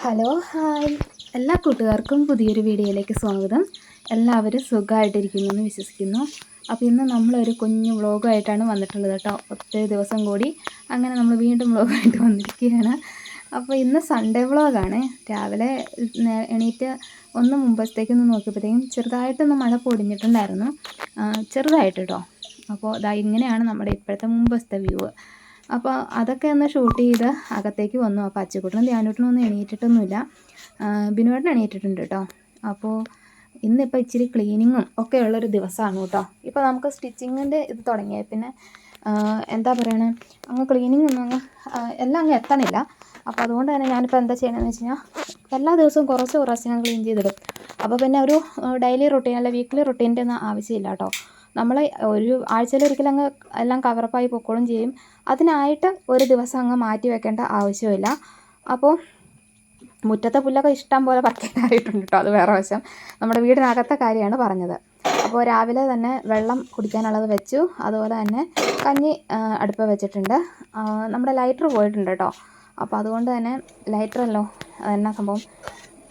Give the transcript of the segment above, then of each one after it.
Hello hi. എല്ലാ കൂട്ടുകാർക്കും പുതിയൊരു വീഡിയോയിലേക്ക് സ്വാഗതം. എല്ലാവരും സുഖമായിട്ടിരിക്കുന്നു എന്ന് വിശ്വസിക്കുന്നു. അപ്പോൾ ഇന്ന് നമ്മളൊരു കുഞ്ഞു വ്ളോഗായിട്ടാണ് വന്നിട്ടുള്ളത് കേട്ടോ. ഒത്തിരി ദിവസം കൂടി അങ്ങനെ നമ്മൾ വീണ്ടും വ്ളോഗായിട്ട് വന്നിരിക്കുകയാണ്. അപ്പോൾ ഇന്ന് സൺഡേ വ്ളോഗാണ്. രാവിലെ എണീറ്റ് ഒന്ന് മുമ്പത്തേക്കൊന്ന് നോക്കിയപ്പോഴത്തേക്കും ചെറുതായിട്ടൊന്ന് മഴ പൊടിഞ്ഞിട്ടുണ്ടായിരുന്നു. ചെറുതായിട്ട് കേട്ടോ. അപ്പോൾ ഇതാ ഇങ്ങനെയാണ് നമ്മുടെ ഇപ്പോഴത്തെ മുമ്പത്തെ വ്യൂ അപ്പോൾ അതൊക്കെ ഒന്ന് ഷൂട്ട് ചെയ്ത് അകത്തേക്ക് വന്നു. അപ്പോൾ അച്ചക്കൂട്ടനും ധ്യാനൂട്ടനും ഒന്നും എണീറ്റിട്ടൊന്നുമില്ല. ബിനുവേട്ടൻ എണീറ്റിട്ടുണ്ട് കേട്ടോ അപ്പോൾ ഇന്നിപ്പോൾ ഇച്ചിരി ക്ലീനിങ്ങും ഒക്കെ ഉള്ളൊരു ദിവസമാണ് കേട്ടോ ഇപ്പോൾ നമുക്ക് സ്റ്റിച്ചിങ്ങിന്റെ ഇത് തുടങ്ങിയ. പിന്നെ എന്താ പറയണേ? അങ്ങ് ക്ലീനിങ് ഒന്നും അങ്ങ് എല്ലാം അങ്ങ് എത്തണില്ല. അപ്പോൾ അതുകൊണ്ട് തന്നെ ഞാനിപ്പോൾ എന്താ ചെയ്യണമെന്ന് വെച്ച് കഴിഞ്ഞാൽ എല്ലാ ദിവസവും കുറച്ച് കുറച്ച് ഞാൻ ക്ലീൻ ചെയ്തിടും. അപ്പോൾ പിന്നെ ഒരു ഡെയിലി റൊട്ടീൻ അല്ല വീക്ക്ലി റൊട്ടീന്റെ ഒന്നും ആവശ്യമില്ല കേട്ടോ നമ്മൾ ഒരു ആഴ്ചയിൽ ഒരിക്കലും അങ്ങ് എല്ലാം കവറപ്പായി പൊക്കോളും ചെയ്യും. അതിനായിട്ട് ഒരു ദിവസം അങ്ങ് മാറ്റി വെക്കേണ്ട ആവശ്യമില്ല. അപ്പോൾ മുറ്റത്തെ പുല്ലൊക്കെ ഇഷ്ടം പോലെ പറിക്കാനായിട്ടുണ്ട് കേട്ടോ അത് വേറെ വശം. നമ്മുടെ വീടിനകത്തെ കാര്യമാണ് പറഞ്ഞത്. അപ്പോൾ രാവിലെ തന്നെ വെള്ളം കുടിക്കാനുള്ളത് വെച്ചു. അതുപോലെ തന്നെ കഞ്ഞി അടുപ്പ് വെച്ചിട്ടുണ്ട്. നമ്മുടെ ലൈറ്റർ പോയിട്ടുണ്ട് കേട്ടോ. അപ്പോൾ അതുകൊണ്ട് തന്നെ ലൈറ്ററല്ലോ അതെന്നാ സംഭവം?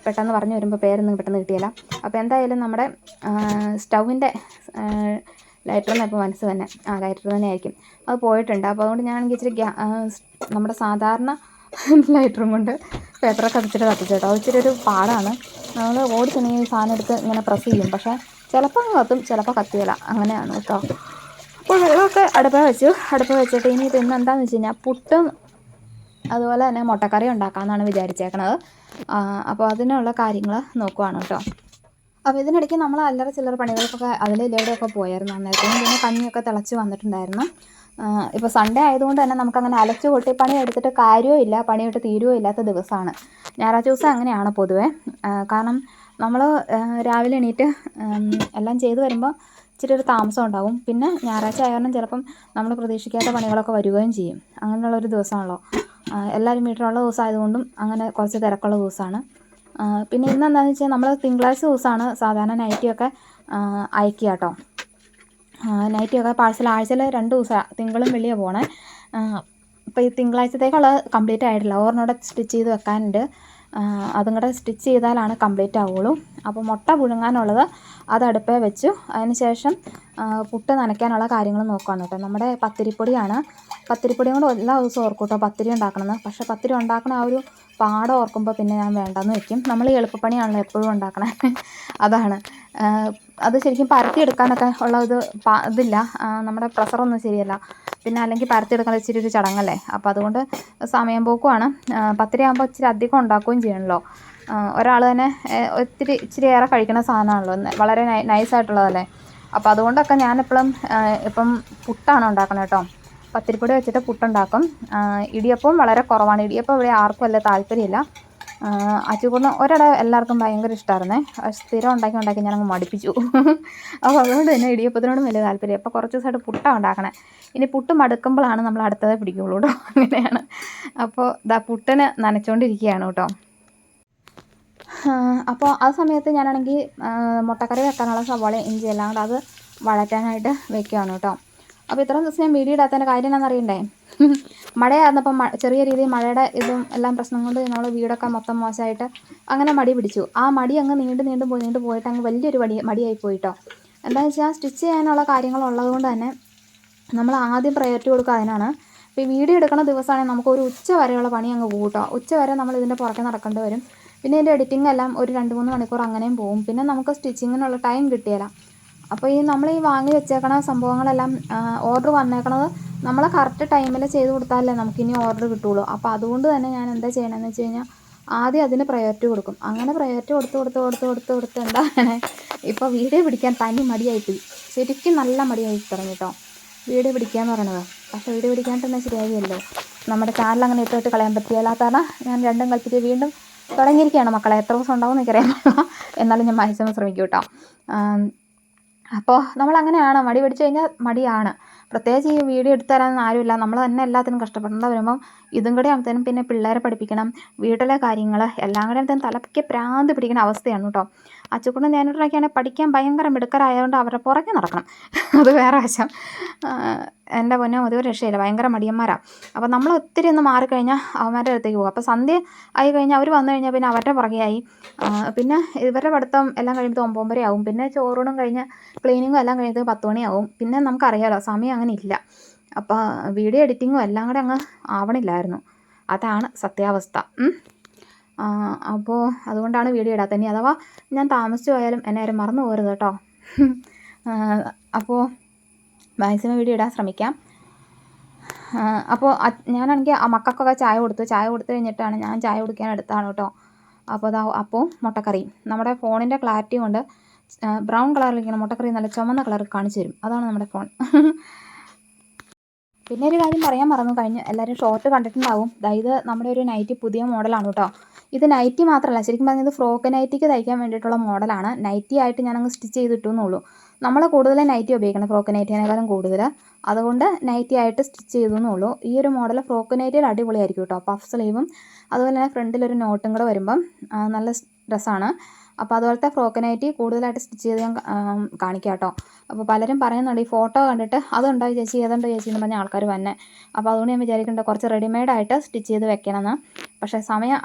പെട്ടെന്ന് പറഞ്ഞു വരുമ്പോൾ പേരൊന്നും പെട്ടെന്ന് കിട്ടിയില്ല. അപ്പോൾ എന്തായാലും നമ്മുടെ സ്റ്റൗവിന്റെ ലൈറ്റർ എന്ന് ഇപ്പോൾ മനസ്സ് തന്നെ. ആ ലൈറ്റർ തന്നെ ആയിരിക്കും. അത് പോയിട്ടുണ്ട്. അപ്പോൾ അതുകൊണ്ട് ഞാനാണെങ്കിൽ ഇച്ചിരി നമ്മുടെ സാധാരണ ലൈറ്ററും കൊണ്ട് പേപ്പറൊക്കെ കത്തിച്ചിട്ട് കത്തിച്ചു കേട്ടോ. അത് ഇച്ചിരി ഒരു പാടാണ്. നമ്മൾ ഓടി തന്നെ ഈ സാധനം എടുത്ത് ഇങ്ങനെ പ്രസ് ചെയ്യും. പക്ഷേ ചിലപ്പോൾ കത്തും ചിലപ്പോൾ കത്തിയില്ല അങ്ങനെയാണ് കേട്ടോ. അപ്പോൾ വെള്ളമൊക്കെ അടുപ്പ വെച്ചു. അടുപ്പ വെച്ചിട്ട് ഇനി ഇത് ഇന്ന് എന്താണെന്ന് വെച്ച് കഴിഞ്ഞാൽ പുട്ടും അതുപോലെ തന്നെ മുട്ടക്കറി ഉണ്ടാക്കാമെന്നാണ് വിചാരിച്ചേക്കണത്. അപ്പോൾ അതിനുള്ള കാര്യങ്ങൾ നോക്കുവാണ് കേട്ടോ അപ്പോൾ ഇതിനിടയ്ക്ക് നമ്മൾ അല്ലറ ചില്ലറ പണികൾക്കൊക്കെ അതിൽ ഇലയുടെയൊക്കെ പോയായിരുന്നു അന്നേരത്തേക്കും പിന്നെ കഞ്ഞിയൊക്കെ തിളച്ച് വന്നിട്ടുണ്ടായിരുന്നു. ഇപ്പോൾ സൺഡേ ആയതുകൊണ്ട് തന്നെ നമുക്കങ്ങനെ അലച്ചു കൊട്ടി പണി എടുത്തിട്ട് കാര്യവും ഇല്ല പണിയിട്ട് തീരുവോ ഇല്ലാത്ത ദിവസമാണ് ഞായറാഴ്ച ദിവസം അങ്ങനെയാണ് പൊതുവേ. കാരണം നമ്മൾ രാവിലെ എണീറ്റ് എല്ലാം ചെയ്തു വരുമ്പോൾ ഇച്ചിരി ഒരു താമസം ഉണ്ടാകും പിന്നെ ഞായറാഴ്ച ആയ കാരണം ചിലപ്പം നമ്മൾ പ്രതീക്ഷിക്കാത്ത പണികളൊക്കെ വരികയും ചെയ്യും. അങ്ങനെയുള്ളൊരു ദിവസമാണല്ലോ. എല്ലാവരും വീട്ടിലുള്ള ദിവസമായതുകൊണ്ടും അങ്ങനെ കുറച്ച് തിരക്കുള്ള ദിവസമാണ്. പിന്നെ ഇന്ന് എന്താണെന്ന് വെച്ചാൽ നമ്മൾ തിങ്കളാഴ്ച ദിവസമാണ് സാധാരണ നൈറ്റിയൊക്കെ അയക്കുക കേട്ടോ. നൈറ്റിയൊക്കെ പാഴ്സൽ ആഴ്ചയിൽ രണ്ട് ദിവസം തിങ്കളും വെള്ളിയാണ് പോണേ. അപ്പോൾ ഈ തിങ്കളാഴ്ചത്തേക്കുള്ള കംപ്ലീറ്റ് ആയിട്ടില്ല. ഓർണോടെ സ്റ്റിച്ച് ചെയ്ത് വെക്കാനുണ്ട്. അതും കൂടെ സ്റ്റിച്ച് ചെയ്താലാണ് കംപ്ലീറ്റ് ആവുള്ളൂ. അപ്പോൾ മുട്ട പുഴുങ്ങാനുള്ളത് അത് അടുപ്പേ വെച്ചു. അതിന് ശേഷം പുട്ട് നനയ്ക്കാനുള്ള കാര്യങ്ങൾ നോക്കുകയാണ് കേട്ടോ. നമ്മുടെ പത്തിരിപ്പൊടിയാണ്. പത്തിരിപ്പൊടി കൊണ്ട് എല്ലാ ദിവസവും ഓർക്കും കേട്ടോ പത്തിരി ഉണ്ടാക്കണമെന്ന് പക്ഷേ പത്തിരി ഉണ്ടാക്കണ ആ ഒരു പാടം ഓർക്കുമ്പോൾ പിന്നെ ഞാൻ വേണ്ടെന്ന് വയ്ക്കും നമ്മൾ എളുപ്പപ്പണിയാണല്ലോ എപ്പോഴും ഉണ്ടാക്കണേ. അതാണ്. അത് ശരിക്കും പരത്തിയെടുക്കാനൊക്കെ ഉള്ള ഇത് ഇതില്ല. നമ്മുടെ പ്രഷറൊന്നും ശരിയല്ല. പിന്നെ അല്ലെങ്കിൽ പരത്തിയെടുക്കാൻ ഇച്ചിരി ഒരു ചടങ്ങല്ലേ? അപ്പോൾ അതുകൊണ്ട് സമയം പോക്കുമാണ് പത്തരയാകുമ്പോൾ ഇച്ചിരി അധികം ഉണ്ടാക്കുകയും ചെയ്യണമല്ലോ ഒരാൾ തന്നെ ഒത്തിരി ഇച്ചിരി ഏറെ കഴിക്കുന്ന സാധനമാണല്ലോ. വളരെ നൈസായിട്ടുള്ളതല്ലേ അപ്പോൾ അതുകൊണ്ടൊക്കെ ഞാനെപ്പോഴും ഇപ്പം പുട്ടാണ് ഉണ്ടാക്കുന്നത് കേട്ടോ പത്തിരിപ്പൊടി വെച്ചിട്ട് പുട്ടുണ്ടാക്കും. ഇടിയപ്പവും വളരെ കുറവാണ്. ഇടിയപ്പം ഇവിടെ ആർക്കും വലിയ താല്പര്യമില്ല. അച്ചുകൂടുന്ന ഒരിട എല്ലാവർക്കും ഭയങ്കര ഇഷ്ടമായിരുന്നേ സ്ഥിരം ഉണ്ടാക്കി ഉണ്ടാക്കി ഞാനങ്ങ് മടുപ്പിച്ചു. അപ്പോൾ അതുകൊണ്ട് തന്നെ ഇടിയപ്പത്തിനോടും വലിയ താല്പര്യം. അപ്പോൾ കുറച്ച് ദിവസമായിട്ട് പുട്ടാണ് ഉണ്ടാക്കണേ. ഇനി പുട്ട് മടുക്കുമ്പോഴാണ് നമ്മൾ അടുത്തതേ പിടിക്കുള്ളൂ കേട്ടോ അങ്ങനെയാണ്. അപ്പോൾ ദാ പുട്ടിന് നനച്ചുകൊണ്ടിരിക്കുകയാണ് കേട്ടോ അപ്പോൾ ആ സമയത്ത് ഞാനാണെങ്കിൽ മുട്ടക്കറി വെക്കാനുള്ള സവാള ഇഞ്ചി എല്ലാം കൂടെ അത് വഴറ്റാനായിട്ട് വെക്കുകയാണ് കേട്ടോ അപ്പോൾ ഇത്രയും ദിവസം ഞാൻ വീഡിയോ ഇടാത്തതിന്റെ കാര്യം എന്താണെന്ന് അറിയണ്ടേ? മഴയായിരുന്നപ്പോൾ മ ചെറിയ രീതിയിൽ മഴയുടെ ഇതും എല്ലാം പ്രശ്നം കൊണ്ട് നമ്മൾ വീടൊക്കെ മൊത്തം മോശമായിട്ട് അങ്ങനെ മടി പിടിച്ചു. ആ മടി അങ്ങ് നീണ്ട് നീണ്ട് പോയി നീണ്ട് പോയിട്ട് അങ്ങ് വലിയൊരു മടി മടിയായി പോയിട്ടോ. എന്താണെന്ന് വെച്ചാൽ സ്റ്റിച്ച് ചെയ്യാനുള്ള കാര്യങ്ങളുള്ളത് കൊണ്ട് തന്നെ നമ്മൾ ആദ്യം പ്രയോറിറ്റി കൊടുക്കുക അതിനാണ്. ഇപ്പോൾ ഈ വീഡിയോ എടുക്കുന്ന ദിവസമാണെങ്കിൽ നമുക്ക് ഒരു ഉച്ച വരെയുള്ള പണി അങ്ങ് കേട്ടോ ഉച്ച വരെ നമ്മൾ ഇതിന്റെ പുറകെ നടക്കേണ്ടി വരും. പിന്നെ ഇതിന്റെ എഡിറ്റിംഗ് എല്ലാം ഒരു രണ്ട് മൂന്ന് മണിക്കൂർ അങ്ങനെയും പോകും. പിന്നെ നമുക്ക് സ്റ്റിച്ചിങ്ങിനുള്ള ടൈം കിട്ടിയില്ല അപ്പോൾ ഈ നമ്മൾ ഈ വാങ്ങി വെച്ചേക്കണ സംഭവങ്ങളെല്ലാം ഓർഡർ വന്നേക്കണത് നമ്മൾ കറക്റ്റ് ടൈമിൽ ചെയ്ത് കൊടുത്താലേ നമുക്കിനി ഓർഡർ കിട്ടുള്ളൂ. അപ്പോൾ അതുകൊണ്ട് തന്നെ ഞാൻ എന്താ ചെയ്യണമെന്ന് വെച്ച് കഴിഞ്ഞാൽ ആദ്യം അതിന് പ്രയോറിറ്റി കൊടുക്കും. അങ്ങനെ പ്രയോറിറ്റി കൊടുത്ത് കൊടുത്ത് കൊടുത്ത് കൊടുത്ത് കൊടുത്ത് എന്താണ് ഇപ്പോൾ വീഡിയോ പിടിക്കാൻ തനി മടിയായിട്ട് ശരിക്കും നല്ല മടിയായി തുടങ്ങി കേട്ടോ വീഡിയോ എന്ന് പറയണത്. പക്ഷേ വീഡിയോ പിടിക്കാണ്ട് തന്നെ ശരിയാകില്ലല്ലോ നമ്മുടെ ചാനൽ അങ്ങനെ ഇട്ടിട്ട് കളയാൻ പറ്റിയല്ല. കാരണം ഞാൻ രണ്ടും കൽപ്പിച്ച് വീണ്ടും തുടങ്ങിയിരിക്കുകയാണ് മക്കളെ. എത്ര ദിവസം ഉണ്ടാവും എന്നൊക്കെ അറിയാൻ എന്നാലും ഞാൻ മാക്സിമം ശ്രമിക്കും കേട്ടോ അപ്പോൾ നമ്മൾ അങ്ങനെയാണ് മടി പിടിച്ചു കഴിഞ്ഞാൽ മടിയാണ്. പ്രത്യേകിച്ച് ഈ വീഡിയോ എടുത്തു തരാനൊന്നും ആരുമില്ല. നമ്മൾ തന്നെ എല്ലാത്തിനും കഷ്ടപ്പെടേണ്ട വരുമ്പം ഇതും കൂടെ ആകുമ്പോഴത്തേനും പിന്നെ പിള്ളേരെ പഠിപ്പിക്കണം. വീട്ടിലെ കാര്യങ്ങൾ എല്ലാം കൂടെ ആകുമ്പോഴത്തേനും തലയ്ക്ക് പ്രാന്ത് പിടിക്കുന്ന അവസ്ഥയാണ് കേട്ടോ. അച്ചുക്കുണ്ടും ഞാനൂട്ടനൊക്കെയാണെങ്കിൽ പഠിക്കാൻ ഭയങ്കര മിടുക്കരായതുകൊണ്ട് അവരുടെ പുറകെ നടക്കണം. അത് വേറെ വശം. എന്റെ പൊന്നോ ഒരു രക്ഷയില്ല. ഭയങ്കര മടിയന്മാരാണ് അപ്പോൾ നമ്മൾ ഒത്തിരി ഒന്ന് മാറിക്കഴിഞ്ഞാൽ അവന്മാരുടെ അടുത്തേക്ക് പോകും. അപ്പോൾ സന്ധ്യ ആയി കഴിഞ്ഞാൽ അവർ വന്നു കഴിഞ്ഞാൽ പിന്നെ അവരുടെ പുറകെയായി പിന്നെ ഇവരുടെ പഠിത്തം എല്ലാം കഴിയുമ്പോൾ ഒമ്പൊമ്പര ആവും. പിന്നെ ചോറൂണും കഴിഞ്ഞ് ക്ലീനിങ്ങും എല്ലാം കഴിഞ്ഞത് പത്ത് മണിയാവും പിന്നെ നമുക്കറിയാമല്ലോ സമയം അങ്ങനെ ഇല്ല. അപ്പോൾ വീഡിയോ എഡിറ്റിങ്ങും എല്ലാം കൂടെ അങ്ങ് ആവണില്ലായിരുന്നു. അതാണ് സത്യാവസ്ഥ. അപ്പോൾ അതുകൊണ്ടാണ് വീഡിയോ ഇടാത്തത്. ഇനി അഥവാ ഞാൻ താമസിച്ചു പോയാലും എന്നെ ആരും മറന്നു പോകരുത് കേട്ടോ. അപ്പോൾ മാക്സിമം വീഡിയോ ഇടാൻ ശ്രമിക്കാം. അപ്പോൾ ഞാനാണെങ്കിൽ ആ മക്കൾക്കൊക്കെ ചായ കൊടുത്തു. ചായ കൊടുത്തു കഴിഞ്ഞിട്ടാണ് ഞാൻ ചായ കുടിക്കാൻ എടുത്താണ് കേട്ടോ. അപ്പോൾ അതാ അപ്പോൾ മുട്ടക്കറി. നമ്മുടെ ഫോണിന്റെ ക്ലാരിറ്റി കൊണ്ട് ബ്രൗൺ കളറിൽ ഇങ്ങനെ മുട്ടക്കറി നല്ല ചുമന്ന കളർ കാണിച്ചു തരും. അതാണ് നമ്മുടെ ഫോൺ. പിന്നെ ഒരു കാര്യം പറയാൻ മറന്നു. കഴിഞ്ഞു എല്ലാവരും ഷോർട്ട് കണ്ടിട്ടുണ്ടാവും. അതായത് നമ്മുടെ ഒരു നൈറ്റി പുതിയ മോഡലാണ് കേട്ടോ. ഇത് നൈറ്റി മാത്രമല്ല ശരിക്കും പറഞ്ഞത് ഫ്രോക്ക് നൈറ്റിക്ക് തയ്ക്കാൻ വേണ്ടിയിട്ടുള്ള മോഡലാണ്. നൈറ്റി ആയിട്ട് ഞാനങ്ങ് സ്റ്റിച്ച് ചെയ്തിട്ടു എന്നുള്ളൂ നമ്മൾ കൂടുതൽ നൈറ്റി ഉപയോഗിക്കണം ഫ്രോക്ക് നൈറ്റിനേക്കാളും കൂടുതൽ അതുകൊണ്ട് നൈറ്റി ആയിട്ട് സ്റ്റിച്ച് ചെയ്തു എന്നുള്ളൂ ഈ ഒരു മോഡൽ ഫ്രോക്ക് നൈറ്റിയിൽ അടിപൊളിയായിരിക്കും കേട്ടോ. പഫ് സ്ലീവും അതുപോലെ തന്നെ ഫ്രണ്ടിലൊരു നോട്ടും കൂടെ വരുമ്പം നല്ല ഡ്രസ്സാണ് അപ്പോൾ അതുപോലത്തെ ഫ്രോക്ക് നൈറ്റി കൂടുതലായിട്ട് സ്റ്റിച്ച് ചെയ്ത് ഞാൻ കാണിക്കാം കേട്ടോ. അപ്പോൾ പലരും പറയുന്നുണ്ട് ഈ ഫോട്ടോ കണ്ടിട്ട് അതുണ്ടോ ചേച്ചി? ഏതുണ്ടോ ചേച്ചി? എന്ന് പറഞ്ഞ ആൾക്കാർ വന്നെ. അപ്പോൾ അതുകൊണ്ട് ഞാൻ വിചാരിക്കുന്നുണ്ട് കുറച്ച് റെഡിമെയ്ഡായിട്ട് സ്റ്റിച്ച് ചെയ്ത് വെക്കണമെന്ന്. പക്ഷേ സമയം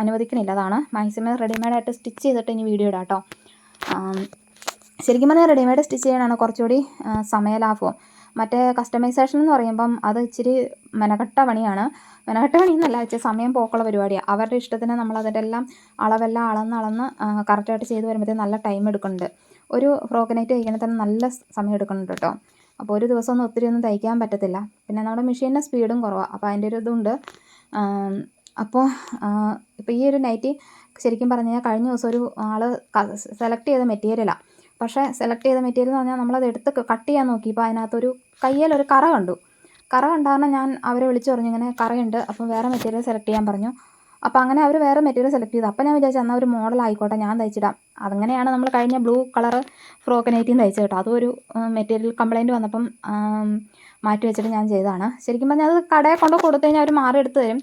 അനുവദിക്കണില്ല. അതാണ് മാക്സിമം റെഡിമെയ്ഡായിട്ട് സ്റ്റിച്ച് ചെയ്തിട്ട് ഇനി വീഡിയോ ഇടാം കേട്ടോ ശരിക്കും പറഞ്ഞാൽ റെഡിമെയ്ഡ് സ്റ്റിച്ച് ചെയ്യാനാണ് കുറച്ചുകൂടി സമയ സമയലാഭവും. മറ്റേ കസ്റ്റമൈസേഷൻ എന്ന് പറയുമ്പം അത് ഇച്ചിരി മെനക്കെട്ട പണിയാണ്. മെനക്കെട്ട പണിയെന്നല്ല ഇച്ചിരി സമയം പോക്കുള്ള പരിപാടിയാണ് അവരുടെ ഇഷ്ടത്തിന് നമ്മൾ അതിന്റെ എല്ലാം അളവെല്ലാം അളന്ന് അളന്ന് കറക്റ്റായിട്ട് ചെയ്ത് വരുമ്പോഴത്തേക്കും നല്ല ടൈം എടുക്കുന്നുണ്ട്. ഒരു ഫ്രോക്ക് നൈറ്റ് തന്നെ നല്ല സമയം എടുക്കുന്നുണ്ട് കേട്ടോ. അപ്പോൾ ഒരു ദിവസം ഒന്നും ഒത്തിരി ഒന്നും തയ്ക്കാൻ പറ്റത്തില്ല. പിന്നെ നമ്മുടെ മെഷീനിന്റെ സ്പീഡും കുറവാണ് അപ്പോൾ അതിന്റെ ഒരു ഇതുണ്ട്. അപ്പോൾ ഇപ്പോൾ ഈ ഒരു നൈറ്റി ശരിക്കും പറഞ്ഞു കഴിഞ്ഞാൽ കഴിഞ്ഞ ദിവസം ഒരു ആൾ സെലക്ട് ചെയ്ത മെറ്റീരിയലാണ് പക്ഷേ സെലക്ട് ചെയ്ത മെറ്റീരിയൽ എന്ന് പറഞ്ഞാൽ നമ്മളത് എടുത്ത് കട്ട് ചെയ്യാൻ നോക്കിയപ്പോൾ അതിനകത്തൊരു കയ്യിലൊരു കറ കണ്ടു. കറ കണ്ട കാരണം ഞാൻ അവരെ വിളിച്ചു പറഞ്ഞു ഇങ്ങനെ കറയുണ്ട്. അപ്പം വേറെ മെറ്റീരിയൽ സെലക്ട് ചെയ്യാൻ പറഞ്ഞു. അപ്പോൾ അങ്ങനെ അവർ വേറെ മെറ്റീരിയൽ സെലക്ട് ചെയ്തു. അപ്പോൾ ഞാൻ വിചാരിച്ചു എന്നാൽ ഒരു മോഡൽ ആയിക്കോട്ടെ ഞാൻ തയ്ച്ചിടാം. അതങ്ങനെയാണ് നമ്മൾ കഴിഞ്ഞ ബ്ലൂ കളർ ഫ്രോക്ക് നൈറ്റിയും തയ്ച്ചത് കേട്ടോ. അതും ഒരു മെറ്റീരിയൽ കംപ്ലയിന്റ് വന്നപ്പം മാറ്റി വെച്ചിട്ട് ഞാൻ ചെയ്തതാണ്. ശരിക്കും പറഞ്ഞാൽ അത് കടയിൽ കൊണ്ട് കൊടുത്തു കഴിഞ്ഞാൽ അവർ മാറി എടുത്ത് തരും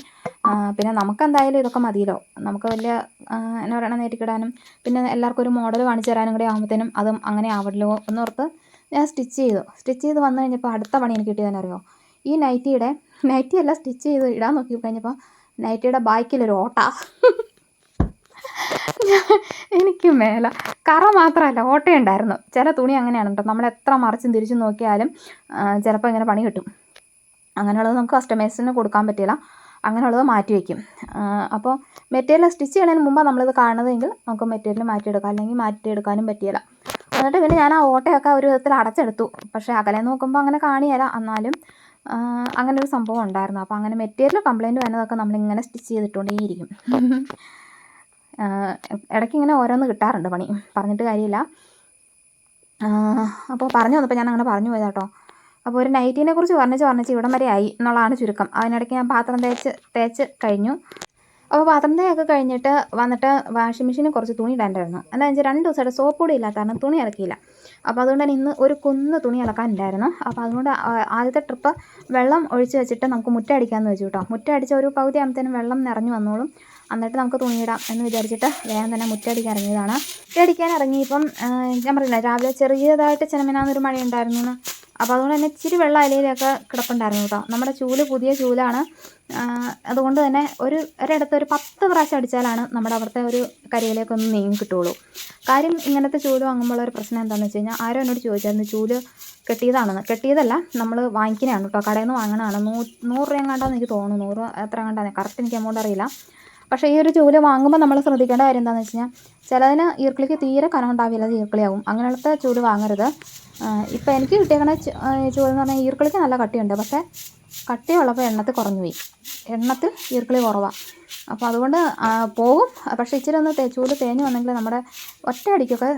പിന്നെ നമുക്ക് എന്തായാലും ഇതൊക്കെ മതിയല്ലോ. നമുക്ക് വലിയ എന്നാ പറയണ നേരിക്കിടാനും പിന്നെ എല്ലാവർക്കും ഒരു മോഡൽ കാണിച്ചു തരാനും കൂടി ആകുമ്പോഴത്തേനും അതും അങ്ങനെ ആവല്ലോ എന്നോർത്ത് ഞാൻ സ്റ്റിച്ച് ചെയ്തു. സ്റ്റിച്ച് ചെയ്ത് വന്നു കഴിഞ്ഞപ്പോൾ അടുത്ത പണി എനിക്ക് കിട്ടിയതെന്നറിയോ ഈ നൈറ്റിയുടെ നൈറ്റി അല്ല സ്റ്റിച്ച് ചെയ്ത് ഇടാൻ നോക്കി കഴിഞ്ഞപ്പോൾ നൈറ്റിയുടെ ബാക്കിലൊരു ഓട്ട. എനിക്ക് മേല. കറ മാത്രമല്ല ഓട്ടയുണ്ടായിരുന്നു. ചില തുണി അങ്ങനെയാണ് കേട്ടോ നമ്മൾ എത്ര മറിച്ചും തിരിച്ചും നോക്കിയാലും ചിലപ്പോൾ ഇങ്ങനെ പണി കിട്ടും. അങ്ങനെയുള്ളത് നമുക്ക് കസ്റ്റമേഴ്സിന് കൊടുക്കാൻ പറ്റില്ല. അങ്ങനെയുള്ളത് മാറ്റി വയ്ക്കും അപ്പോൾ മെറ്റീരിയൽ സ്റ്റിച്ച് ചെയ്യുന്നതിന് മുമ്പാണ് നമ്മളിത് കാണുന്നതെങ്കിൽ നമുക്ക് മെറ്റീരിയൽ മാറ്റിയെടുക്കാം. അല്ലെങ്കിൽ മാറ്റിയെടുക്കാനും പറ്റിയില്ല. എന്നിട്ട് പിന്നെ ഞാൻ ആ ഓട്ടയൊക്കെ ഒരു വിധത്തിൽ അടച്ചെടുത്തു. പക്ഷേ അകലെ നോക്കുമ്പോൾ അങ്ങനെ കാണിയല്ല. എന്നാലും അങ്ങനെ ഒരു സംഭവം ഉണ്ടായിരുന്നു. അപ്പോൾ അങ്ങനെ മെറ്റീരിയൽ കംപ്ലയിന്റ് വരുന്നതൊക്കെ നമ്മളിങ്ങനെ സ്റ്റിച്ച് ചെയ്തിട്ടുണ്ടേയിരിക്കും. ഇടയ്ക്ക് ഇങ്ങനെ ഓരോന്ന് കിട്ടാറുണ്ട് പണി. പറഞ്ഞിട്ട് കാര്യമില്ല. അപ്പോൾ പറഞ്ഞു വന്നപ്പോൾ ഞാൻ അങ്ങനെ പറഞ്ഞു പോയതാ കേട്ടോ അപ്പോൾ ഒരു നൈറ്റിനെ കുറിച്ച് പറഞ്ഞിച്ച് പറഞ്ഞിച്ച് ഇവിടം വരെ ആയി എന്നുള്ളതാണ് ചുരുക്കം. അതിനിടയ്ക്ക് ഞാൻ പാത്രം തേച്ച് തേച്ച് കഴിഞ്ഞു. അപ്പോൾ പാത്രം തേയൊക്കെ കഴിഞ്ഞിട്ട് വന്നിട്ട് വാഷിംഗ് മെഷീനിൽ കുറച്ച് തുണി ഇടാണ്ടായിരുന്നു എന്താണെന്ന് വെച്ചാൽ രണ്ട് ദിവസമായിട്ട് സോപ്പ് പൊടി ഇല്ലാത്ത കാരണം തുണി ഇറക്കിയില്ല അപ്പോൾ അതുകൊണ്ട് തന്നെ ഇന്ന് ഒരു കുന്ന് തുണി ഇളക്കാനുണ്ടായിരുന്നു അപ്പോൾ അതുകൊണ്ട് ആദ്യത്തെ ട്രിപ്പ് വെള്ളം ഒഴിച്ച് വെച്ചിട്ട് നമുക്ക് മുറ്റ അടിക്കാമെന്ന് വെച്ചു കേട്ടോ. മുറ്റ അടിച്ച ഒരു പകുതി ആകുമ്പോഴത്തേനും വെള്ളം നിറഞ്ഞു വന്നോളും. എന്നിട്ട് നമുക്ക് തുണിയിടാം എന്ന് വിചാരിച്ചിട്ട് വേഗം തന്നെ മുറ്റടിക്കാൻ ഇറങ്ങിയതാണ്. മുറ്റടിക്കാൻ ഇറങ്ങിയപ്പം ഞാൻ പറഞ്ഞില്ല രാവിലെ ചെറിയതായിട്ട് ചെനമിനാന്നൊരു മഴ ഉണ്ടായിരുന്നു അപ്പോൾ അതുകൊണ്ട് തന്നെ ഇച്ചിരി വെള്ളം അലയിലൊക്കെ കിടപ്പുണ്ടായിരുന്നു കേട്ടോ. നമ്മുടെ ചൂൽ പുതിയ ചൂലാണ്. അതുകൊണ്ട് തന്നെ ഒരു ഒരിടത്ത് ഒരു പത്ത് പ്രാവശ്യം അടിച്ചാലാണ് നമ്മുടെ അവിടുത്തെ ഒരു കരിയിലേക്ക് ഒന്ന് നീങ്ങി കിട്ടുള്ളൂ കാര്യം ഇങ്ങനത്തെ ചൂൽ വാങ്ങുമ്പോൾ ഒരു പ്രശ്നം എന്താണെന്ന് വെച്ച് കഴിഞ്ഞാൽ ആരോ എന്നോട് ചോദിച്ചായിരുന്നു ചൂൽ കെട്ടിയതാണെന്ന്. കെട്ടിയതല്ല നമ്മൾ വാങ്ങിക്കുന്നതാണ് കേട്ടോ. കടയിൽ നിന്ന് വാങ്ങണതാണ് നൂ നൂറ് രൂപ എങ്ങാണ്ടാന്ന് എനിക്ക് തോന്നുന്നു. നൂറ് എത്ര എങ്ങാണ്ടാന്ന് കറക്റ്റ് എനിക്ക് എമൗണ്ട് അറിയില്ല. പക്ഷേ ഈ ഒരു ചൂൽ വാങ്ങുമ്പോൾ നമ്മൾ ശ്രദ്ധിക്കേണ്ട കാര്യം എന്താണെന്ന് വെച്ച് കഴിഞ്ഞാൽ ചിലതിന് ഈർക്കിളിക്ക് തീരെ കനം ഉണ്ടാവില്ല അത് ഈർക്കിളിയാവും. അങ്ങനത്തെ ചൂൽ വാങ്ങരുത്. ഇപ്പോൾ എനിക്ക് കിട്ടിയേക്കണ ചൂട് എന്ന് പറഞ്ഞാൽ ഈർക്കിളിക്ക് നല്ല കട്ടിയുണ്ട്. പക്ഷേ കട്ടിയുള്ളപ്പോൾ എണ്ണത്തിൽ കുറഞ്ഞു പോയി. എണ്ണത്തിൽ ഈർക്കിളി കുറവാണ് അപ്പോൾ അതുകൊണ്ട് പോകും. പക്ഷേ ഇച്ചിരി ഒന്ന് ചൂൽ തേഞ്ഞ് വന്നെങ്കിൽ നമ്മുടെ ഒറ്റ അടിക്കൊക്കെ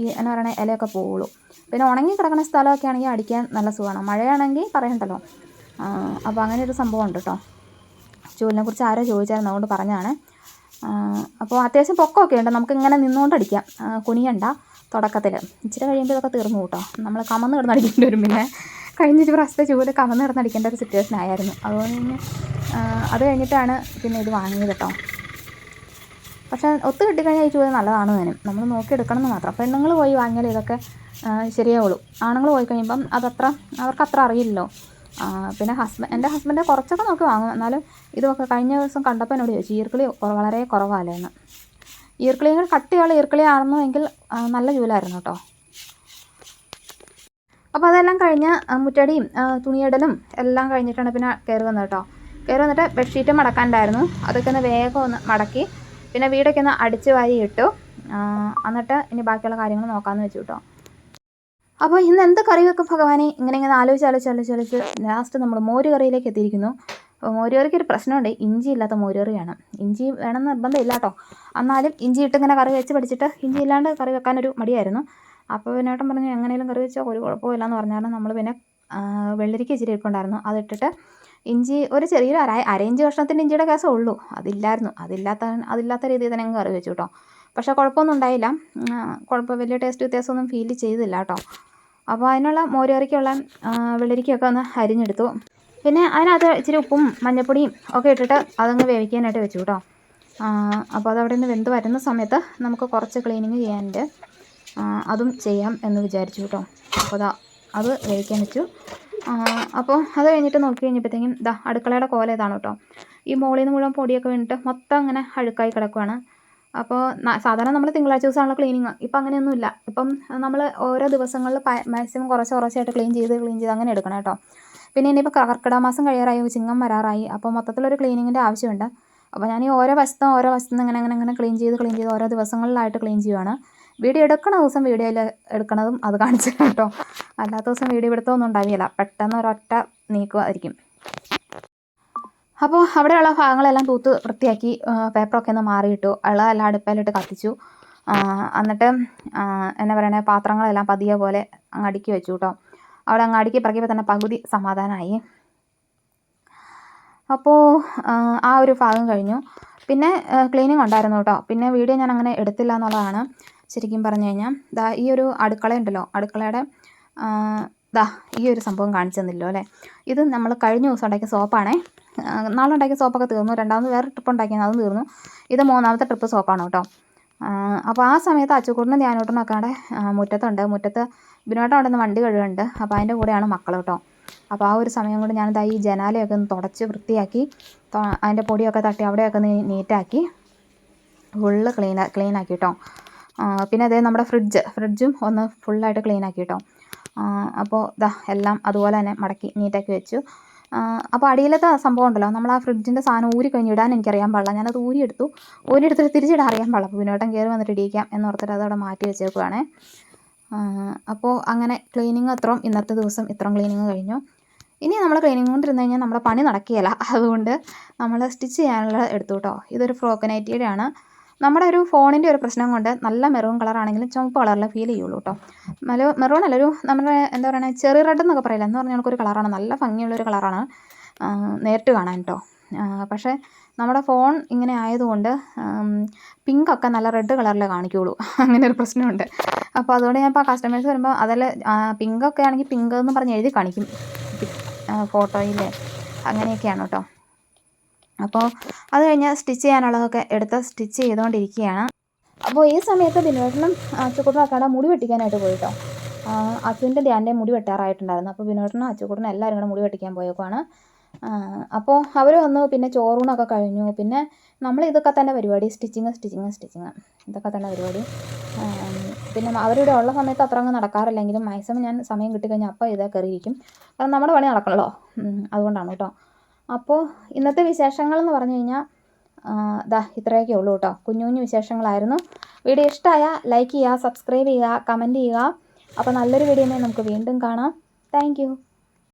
ഈ എന്നാ പറയണേ ഇലയൊക്കെ പോവുള്ളൂ. പിന്നെ ഉണങ്ങി കിടക്കുന്ന സ്ഥലമൊക്കെ ആണെങ്കിൽ അടിക്കാൻ നല്ല സുഖമാണ്. മഴയാണെങ്കിൽ പറയണ്ടല്ലോ. അപ്പോൾ അങ്ങനെ ഒരു സംഭവം ഉണ്ട് കേട്ടോ ചൂലിനെ കുറിച്ച് ആരോ ചോദിച്ചായിരുന്നു അതുകൊണ്ട് പറഞ്ഞതാണ്. അപ്പോൾ അത്യാവശ്യം പൊക്കമൊക്കെ ഉണ്ട്. നമുക്ക് ഇങ്ങനെ നിന്നുകൊണ്ട് അടിക്കാം ആ, കുനിയണ്ട തുടക്കത്തിൽ. ഇച്ചിരി കഴിയുമ്പോൾ ഇതൊക്കെ തീർന്നു കേട്ടോ. നമ്മൾ കമന്ന് കിടന്നടിക്കേണ്ടി വരും പിന്നെ. കഴിഞ്ഞ ഒരു പ്രാവശ്യത്തെ ചൂട് കമന്ന് കിടന്നടിക്കേണ്ട ഒരു സിറ്റുവേഷൻ ആയിരുന്നു. അതുകൊണ്ട് തന്നെ അത് കഴിഞ്ഞിട്ടാണ് പിന്നെ ഇത് വാങ്ങിയത് കേട്ടോ. പക്ഷേ ഒത്തു കിട്ടിക്കഴിഞ്ഞാൽ ഈ ചൂട് നല്ലതാണ് താനും നമ്മൾ നോക്കിയെടുക്കണം എന്ന് മാത്രം. പെണ്ണുങ്ങൾ പോയി വാങ്ങിയാൽ ഇതൊക്കെ ശരിയാവുള്ളൂ. ആണുങ്ങൾ പോയി കഴിയുമ്പം അതത്ര അവർക്ക് അത്ര അറിയില്ലല്ലോ. പിന്നെ ഹസ്ബൻഡ് എന്റെ ഹസ്ബൻഡ് കുറച്ചൊക്കെ നോക്കി വാങ്ങും. എന്നാലും ഇതൊക്കെ കഴിഞ്ഞ ദിവസം കണ്ടപ്പോൾ എന്നോട് ചോദിച്ചു ഈർക്കിളി വളരെ കുറവാല്ലേ എന്ന്. ഈർക്കിളികൾ കട്ടിയുള്ള ഈർക്കിളിയാണെന്നു എങ്കിൽ നല്ല ജൂലായിരുന്നു കേട്ടോ. അപ്പോൾ അതെല്ലാം കഴിഞ്ഞ് മുറ്റടിയും തുണിയിടലും എല്ലാം കഴിഞ്ഞിട്ടാണ് പിന്നെ കയറി വന്നത് കേട്ടോ. കയറി വന്നിട്ട് ബെഡ്ഷീറ്റ് മടക്കാനുണ്ടായിരുന്നു. അതൊക്കെ ഒന്ന് വേഗം ഒന്ന് മടക്കി പിന്നെ വീടൊക്കെ ഒന്ന് അടിച്ചു വാരി ഇട്ടു. എന്നിട്ട് ഇനി ബാക്കിയുള്ള കാര്യങ്ങൾ നോക്കാമെന്ന് വെച്ചു കേട്ടോ. അപ്പോൾ ഇന്ന് എന്ത് കറി വെക്കും ഭഗവാനെ? ഇങ്ങനെ ഇങ്ങനെ ആലോചിച്ച് ആലോചിച്ച് ആലോചിച്ച് ആലോചിച്ച് ലാസ്റ്റ് നമ്മൾ മോര് കറിയിലേക്ക് എത്തിയിരിക്കുന്നു. അപ്പോൾ മോര് കറിക്ക് ഒരു പ്രശ്നമുണ്ട്. ഇഞ്ചി ഇല്ലാത്ത മോര് കറി വേണം ഇഞ്ചി വേണമെന്ന് നിർബന്ധമില്ല കേട്ടോ എന്നാലും ഇഞ്ചി ഇട്ട് ഇങ്ങനെ കറി വെച്ച് പഠിച്ചിട്ട് ഇഞ്ചി ഇല്ലാണ്ട് കറി വെക്കാനൊരു മടിയായിരുന്നു. അപ്പോൾ പിന്നേട്ടൻ പറഞ്ഞു എങ്ങനെയും കറി വെച്ചാൽ ഒരു കുഴപ്പമില്ല എന്ന് പറഞ്ഞാൽ നമ്മൾ പിന്നെ വെള്ളരിക്ക ഇച്ചിരി ഇരിപ്പുണ്ടായിരുന്നു. അതിട്ടിട്ട് ഇഞ്ചി ഒരു ചെറിയൊരു അര അരയിഞ്ച് കഷ്ണത്തിന്റെ ഇഞ്ചിയുടെ കേസേ ഉള്ളൂ. അതില്ലായിരുന്നു. അതില്ലാത്ത അതില്ലാത്ത രീതിയിൽ തന്നെ കറി വെച്ചു കേട്ടോ പക്ഷേ കുഴപ്പമൊന്നും ഉണ്ടായില്ല. കുഴപ്പം വലിയ ടേസ്റ്റ് വ്യത്യാസമൊന്നും ഫീൽ ചെയ്തില്ല കേട്ടോ അപ്പോൾ അതിനുള്ള മോരുകറിക്കുള്ള വെള്ളരിക്കൊക്കെ ഒന്ന് അരിഞ്ഞെടുത്തു. പിന്നെ അതിനകത്ത് ഇച്ചിരി ഉപ്പും മഞ്ഞൾപ്പൊടിയും ഒക്കെ ഇട്ടിട്ട് അതങ്ങ് വേവിക്കാനായിട്ട് വെച്ചു കേട്ടോ അപ്പോൾ അതവിടെ നിന്ന് വെന്ത് വരുന്ന സമയത്ത് നമുക്ക് കുറച്ച് ക്ലീനിങ് ചെയ്യാനുണ്ട്. അതും ചെയ്യാം എന്ന് വിചാരിച്ചു കേട്ടോ അപ്പോൾ അതാ അത് വേവിക്കാൻ വെച്ചു. അപ്പോൾ അത് കഴിഞ്ഞിട്ട് നോക്കി കഴിഞ്ഞപ്പോഴത്തേക്കും ഇതാ അടുക്കളയുടെ കോല ഇതാണ് കേട്ടോ ഈ മോളിൽ നിന്ന് മുഴുവൻ പൊടിയൊക്കെ വീണിട്ട് മൊത്തം അങ്ങനെ അഴുക്കായി കിടക്കുവാണ്. അപ്പോൾ സാധാരണ നമ്മൾ തിങ്കളാഴ്ച ദിവസമാണല്ലോ ക്ലീനിങ് ഇപ്പം അങ്ങനെയൊന്നുമില്ല. ഇപ്പം നമ്മൾ ഓരോ ദിവസങ്ങളിൽ മാക്സിമം കുറച്ച് കുറച്ചായിട്ട് ക്ലീൻ ചെയ്ത് ക്ലീൻ ചെയ്ത് അങ്ങനെ എടുക്കണം കേട്ടോ. പിന്നെ ഇനിയിപ്പോൾ കർക്കിടക മാസം കഴിയാറായി ചിങ്ങം വരാറായി. അപ്പോൾ മൊത്തത്തിലൊരു ക്ലീനിങ്ങിന്റെ ആവശ്യമുണ്ട്. അപ്പോൾ ഞാൻ ഈ ഓരോ വശത്തും ഓരോ വശത്തും ഇങ്ങനെ അങ്ങനെ അങ്ങനെ ക്ലീൻ ചെയ്ത് ക്ലീൻ ചെയ്ത് ഓരോ ദിവസങ്ങളിലായിട്ട് ക്ലീൻ ചെയ്യുവാണ്. വീഡിയോ എടുക്കണ ദിവസം വീഡിയോയിൽ എടുക്കണതും അത് കാണിച്ചു കേട്ടോ. അല്ലാത്ത ദിവസം വീഡിയോ എടുത്തൊന്നും ഉണ്ടാവില്ല. പെട്ടെന്ന് ഒരൊറ്റ നീക്കുമായിരിക്കും അപ്പോൾ അവിടെയുള്ള ഭാഗങ്ങളെല്ലാം തൂത്ത് വൃത്തിയാക്കി പേപ്പറൊക്കെ ഒന്ന് മാറിയിട്ടു അള എല്ലാം അടുപ്പയിലിട്ട് കത്തിച്ചു. എന്നിട്ട് എന്നാ പറയണേ പാത്രങ്ങളെല്ലാം പതിയെ പോലെ അങ്ങ് അടുക്കി വെച്ചു കേട്ടോ അവിടെ അങ്ങ് അടുക്കി പറക്കിയപ്പോൾ തന്നെ പകുതി സമാധാനമായി അപ്പോൾ ആ ഒരു ഭാഗം കഴിഞ്ഞു. പിന്നെ ക്ലീനിങ് ഉണ്ടായിരുന്നു കേട്ടോ പിന്നെ വീഡിയോ ഞാൻ അങ്ങനെ എടുത്തില്ല എന്നുള്ളതാണ് ശരിക്കും പറഞ്ഞു കഴിഞ്ഞാൽ. ദാ ഈ ഒരു അടുക്കള ഉണ്ടല്ലോ. അടുക്കളയുടെ ദാ ഈ ഒരു സംഭവം കാണിച്ചു തന്നില്ലോ അല്ലേ? ഇത് നമ്മൾ കഴിഞ്ഞ ദിവസം ഉണ്ടാക്കിയ സോപ്പാണേ. ആ, നാളെ ഉണ്ടാക്കിയ സോപ്പൊക്കെ തീർന്നു. രണ്ടാമത് വേറെ ട്രിപ്പ് ഉണ്ടാക്കിയത് അതും തീർന്നു. ഇത് മൂന്നാമത്തെ ട്രിപ്പ് സോപ്പാണ് കേട്ടോ. അപ്പോൾ ആ സമയത്ത് അച്ചുകൂട്ടനും ധ്യാനോട്ടനും ഒക്കെ അവിടെ മുറ്റത്തുണ്ട്. മുറ്റത്ത് ബിനോട്ടം അവിടെ നിന്ന് വണ്ടി കഴുകുന്നുണ്ട് അപ്പോൾ അതിന്റെ കൂടെയാണ് മക്കൾ കേട്ടോ. അപ്പോൾ ആ ഒരു സമയം കൊണ്ട് ഞാനിതാ ഈ ജനാലയൊക്കെ ഒന്ന് തുടച്ച് വൃത്തിയാക്കി അതിന്റെ പൊടിയൊക്കെ തട്ടി അവിടെയൊക്കെ ഒന്ന് നീറ്റാക്കി ഫുള്ള് ക്ലീൻ ക്ലീൻ ആക്കി കേട്ടോ പിന്നെ അതേ നമ്മുടെ ഫ്രിഡ്ജ് ഫ്രിഡ്ജും ഒന്ന് ഫുള്ളായിട്ട് ക്ലീൻ ആക്കി കേട്ടോ അപ്പോൾ ഇതാ എല്ലാം അതുപോലെ തന്നെ മടക്കി നീറ്റാക്കി വെച്ചു. അപ്പോൾ അടിയിലത്തെ സംഭവം ഉണ്ടല്ലോ. നമ്മൾ ആ ഫ്രിഡ്ജിന്റെ സാധനം ഊരി കഴിഞ്ഞ് ഇടാൻ എനിക്കറിയാൻ പാടില്ല. ഞാനത് ഊരിയെടുത്തു. ഊരിയെടുത്തിട്ട് തിരിച്ചിടാൻ അറിയാൻ പാടില്ല. അപ്പോൾ വിനോട്ടം കയറി വന്നിട്ട് ഇടിയിക്കാം എന്ന് ഓർത്തിട്ട് അതവിടെ മാറ്റി വെച്ചേക്കുവാണേ. അപ്പോൾ അങ്ങനെ ക്ലീനിങ് അത്രയും ഇന്നത്തെ ദിവസം ഇത്രയും ക്ലീനിങ് കഴിഞ്ഞു. ഇനി നമ്മൾ ക്ലീനിങ് കൊണ്ടിരുന്ന് കഴിഞ്ഞാൽ നമ്മുടെ പണി നടക്കുകയില്ല. അതുകൊണ്ട് നമ്മൾ സ്റ്റിച്ച് ചെയ്യാനുള്ള എടുത്തു കേട്ടോ. ഇതൊരു ഫ്രോക്ക് നൈറ്റിയുടെ ആണ്. നമ്മുടെ ഒരു ഫോണിന്റെ ഒരു പ്രശ്നം കൊണ്ട് നല്ല മെറൂൺ കളറാണെങ്കിലും ചുവപ്പ് കളറിലെ ഫീൽ ചെയ്യുള്ളൂ കേട്ടോ നല്ല മെറൂൺ അല്ല ഒരു നമ്മുടെ എന്താ പറയുക ചെറിയ റെഡ് എന്നൊക്കെ പറയില്ല? എന്ന് പറഞ്ഞാൽ ഒരു കളറാണ് നല്ല ഭംഗിയുള്ളൊരു കളറാണ് നേരിട്ട് കാണാൻ കേട്ടോ പക്ഷേ നമ്മുടെ ഫോൺ ഇങ്ങനെ ആയതുകൊണ്ട് പിങ്കൊക്കെ നല്ല റെഡ് കളറിൽ കാണിക്കുകയുള്ളൂ അങ്ങനെ ഒരു പ്രശ്നമുണ്ട്. അപ്പോൾ അതുകൊണ്ട് ഞാൻ ഇപ്പോൾ കസ്റ്റമേഴ്സ് വരുമ്പോൾ അതിൽ പിങ്കൊക്കെ ആണെങ്കിൽ പിങ്ക് എന്ന് പറഞ്ഞ് എഴുതി കാണിക്കും. ഫോട്ടോയിൽ അങ്ങനെയൊക്കെയാണ് കേട്ടോ അപ്പോൾ അത് കഴിഞ്ഞ് സ്റ്റിച്ച് ചെയ്യാനുള്ളതൊക്കെ എടുത്ത് സ്റ്റിച്ച് ചെയ്തുകൊണ്ടിരിക്കുകയാണ്. അപ്പോൾ ഈ സമയത്ത് ബിനോട്ടനും അച്ചുക്കുട്ടനും ഒക്കെ മുടി വെട്ടിക്കാനായിട്ട് പോയിട്ടോ. അച്ഛന്റെ ധ്യാന്റെ മുടി വെട്ടാറായിട്ടുണ്ടായിരുന്നു. അപ്പോൾ ബിനോട്ടനും അച്ചുക്കുട്ടനും എല്ലാവരും കൂടെ മുടി വെട്ടിക്കാൻ പോയേക്കുവാണ്. അപ്പോൾ അവർ വന്നു പിന്നെ ചോറൂണൊക്കെ കഴിഞ്ഞു. പിന്നെ നമ്മൾ ഇതൊക്കെ തന്നെ പരിപാടി സ്റ്റിച്ചിങ് സ്റ്റിച്ചിങ് സ്റ്റിച്ചിങ് ഇതൊക്കെ തന്നെ പരിപാടി. പിന്നെ അവരിവിടെ ഉള്ള സമയത്ത് അത്ര അങ്ങ് നടക്കാറില്ലെങ്കിലും മാക്സിമം ഞാൻ സമയം കിട്ടിക്കഴിഞ്ഞാൽ അപ്പോൾ ഇതേ കയറിയിരിക്കും. കാരണം നമ്മുടെ പണി നടക്കണല്ലോ. അതുകൊണ്ടാണ് കേട്ടോ. അപ്പോൾ ഇന്നത്തെ വിശേഷങ്ങൾ എന്ന് പറഞ്ഞു കഴിഞ്ഞാൽ ദാ ഇത്രയൊക്കെ ഉള്ളൂ കേട്ടോ കുഞ്ഞു കുഞ്ഞു വിശേഷങ്ങളായിരുന്നു. വീഡിയോ ഇഷ്ടമായ ലൈക്ക് ചെയ്യുക സബ്സ്ക്രൈബ് ചെയ്യുക കമന്റ് ചെയ്യുക. അപ്പോൾ നല്ലൊരു വീഡിയോ നമുക്ക് വീണ്ടും കാണാം. താങ്ക്